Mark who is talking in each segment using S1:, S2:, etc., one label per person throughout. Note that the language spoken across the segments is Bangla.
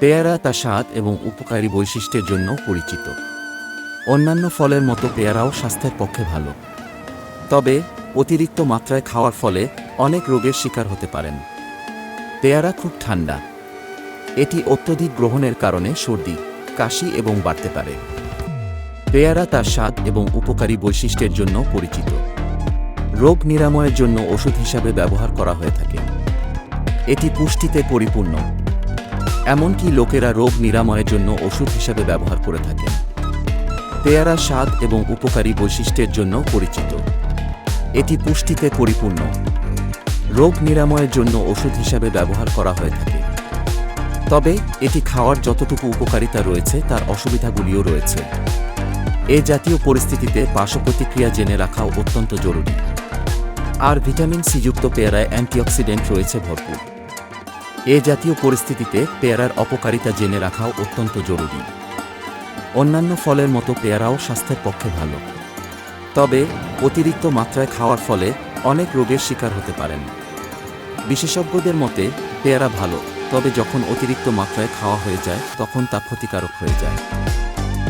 S1: পেয়ারা তার স্বাদ এবং উপকারী বৈশিষ্ট্যের জন্য পরিচিত। অন্যান্য ফলের মতো পেয়ারাও স্বাস্থ্যের পক্ষে ভালো। তবে, অতিরিক্ত মাত্রায় খাওয়ার ফলে অনেক রোগের শিকার হতে পারেন। পেয়ারা খুব ঠান্ডা। এটি অত্যধিক গ্রহণের কারণে সর্দি, কাশি এবং বাড়তে পারে। পেয়ারা তার স্বাদ এবং উপকারী বৈশিষ্ট্যের জন্য পরিচিত। রোগ নিরাময়ের জন্য ওষুধ হিসাবে ব্যবহার করা হয়ে থাকে। এটি পুষ্টিতে পরিপূর্ণ। এমনকি লোকেরা রোগ নিরাময়ের জন্য ওষুধ হিসাবে ব্যবহার করে থাকে পেয়ারা স্বাদ এবং উপকারী বৈশিষ্ট্যের জন্য পরিচিত। এটি পুষ্টিতে পরিপূর্ণ। রোগ নিরাময়ের জন্য ওষুধ হিসাবে ব্যবহার করা হয়ে থাকে। তবে এটি খাওয়ার যতটুকু উপকারিতা রয়েছে, তার অসুবিধাগুলিও রয়েছে। এ জাতীয় পরিস্থিতিতে পার্শ্ব প্রতিক্রিয়া জেনে রাখাও অত্যন্ত জরুরি। আর ভিটামিন সিযুক্ত পেয়ারায় অ্যান্টিঅক্সিডেন্ট রয়েছে ভরপুর। এ জাতীয় পরিস্থিতিতে পেয়ারার অপকারিতা জেনে রাখাও অত্যন্ত জরুরি। অন্যান্য ফলের মতো পেয়ারাও স্বাস্থ্যের পক্ষে ভালো। তবে অতিরিক্ত মাত্রায় খাওয়ার ফলে অনেক রোগের শিকার হতে পারেন। বিশেষজ্ঞদের মতে, পেয়ারা ভালো, তবে যখন অতিরিক্ত মাত্রায় খাওয়া হয়ে যায়, তখন তা ক্ষতিকারক হয়ে যায়।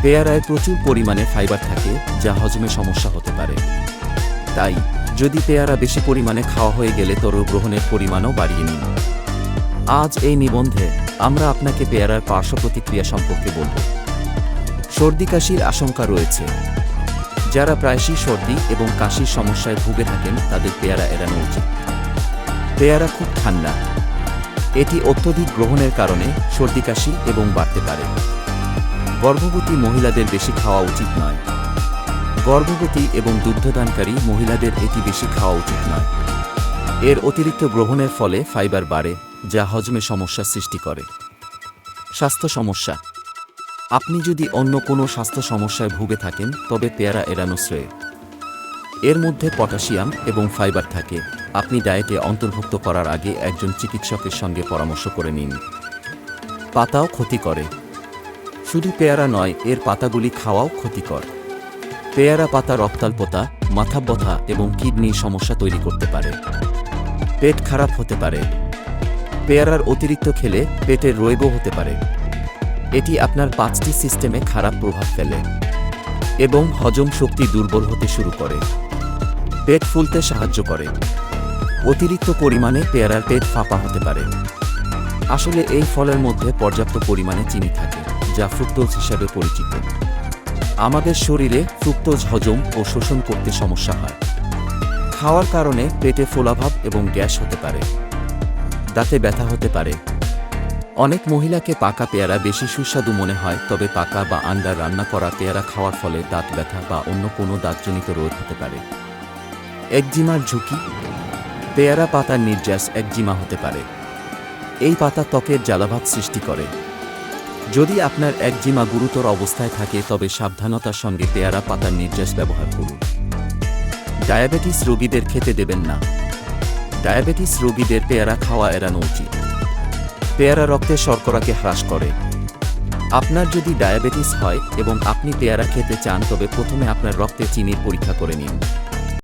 S1: পেয়ারায় প্রচুর পরিমাণে ফাইবার থাকে, যা হজমে সমস্যা হতে পারে। তাই, যদি পেয়ারা বেশি পরিমাণে খাওয়া হয়ে গেলে তর গ্রহণের পরিমাণও বাড়িয়ে নিন। আজ এই নিবন্ধে আমরা আপনাকে পেয়ারার পার্শ্ব প্রতিক্রিয়া সম্পর্কে বলব। সর্দি কাশির আশঙ্কা রয়েছে। যারা প্রায়শই সর্দি এবং কাশির সমস্যায় ভুগে থাকেন, তাদের পেয়ারা এড়ানো উচিত। পেয়ারা খুব ঠান্ডা। এটি অত্যধিক গ্রহণের কারণে সর্দি কাশি এবং বাড়তে পারে। গর্ভবতী মহিলাদের বেশি খাওয়া উচিত নয়। গর্ভবতী এবং দুগ্ধদানকারী মহিলাদের এটি বেশি খাওয়া উচিত নয়। এর অতিরিক্ত গ্রহণের ফলে ফাইবার বাড়ে। যা হজমে সমস্যা সৃষ্টি করে। স্বাস্থ্য সমস্যা। আপনি যদি অন্য কোনো স্বাস্থ্য সমস্যায় ভুগে থাকেন, তবে পেয়ারা এড়ানো শ্রেয়। এর মধ্যে পটাশিয়াম এবং ফাইবার থাকে। আপনি ডায়েটে অন্তর্ভুক্ত করার আগে একজন চিকিৎসকের সঙ্গে পরামর্শ করে নিন। পাতাও ক্ষতি করে শুধু পেয়ারা নয়, এর পাতাগুলি খাওয়াও ক্ষতিকর। পেয়ারা পাতা রক্তাল্পতা মাথা ব্যথা এবং কিডনি সমস্যা তৈরি করতে পারে। পেট খারাপ হতে পারে। পেয়ারার অতিরিক্ত খেলে পেটের রোগও হতে পারে। এটি আপনার পাঁচটি সিস্টেমে খারাপ প্রভাব ফেলে এবং হজম শক্তি দুর্বল হতে শুরু করে। পেট ফুলতে সাহায্য করে। অতিরিক্ত পরিমাণে পেয়ারার পেট ফাঁপা হতে পারে। আসলে এই ফলের মধ্যে পর্যাপ্ত পরিমাণে চিনি থাকে, যা ফ্রুক্টোজ হিসাবে পরিচিত। আমাদের শরীরে ফ্রুক্টোজ হজম ও শোষণ করতে সমস্যা হয়। খাওয়ার কারণে পেটে ফোলাভাব এবং গ্যাস হতে পারে। দাঁতে ব্যথা হতে পারে। অনেক মহিলাকে পাকা পেয়ারা বেশি সুস্বাদু মনে হয়, তবে পাকা বা আন্ডার রান্না করা পেয়ারা খাওয়ার ফলে দাঁত ব্যথা বা অন্য কোনো দাঁতজনিত রোগ হতে পারে। একজিমার ঝুঁকি? পেয়ারা পাতার নির্যাস একজিমা হতে পারে। এই পাতা ত্বকের জ্বালাভাত সৃষ্টি করে। যদি আপনার একজিমা গুরুতর অবস্থায় থাকে, তবে সাবধানতার সঙ্গে পেয়ারা পাতার নির্যাস ব্যবহার করুন। ডায়াবেটিস রোগীদের খেতে দেবেন না। ডায়াবেটিস রোগীদের পেয়ারা খাওয়া এড়ানো উচিত। পেয়ারা রক্তে শর্করাকে হ্রাস করে। আপনার যদি ডায়াবেটিস হয় এবং আপনি পেয়ারা খেতে চান, তবে প্রথমে আপনার রক্তে চিনির পরীক্ষা করে নিন।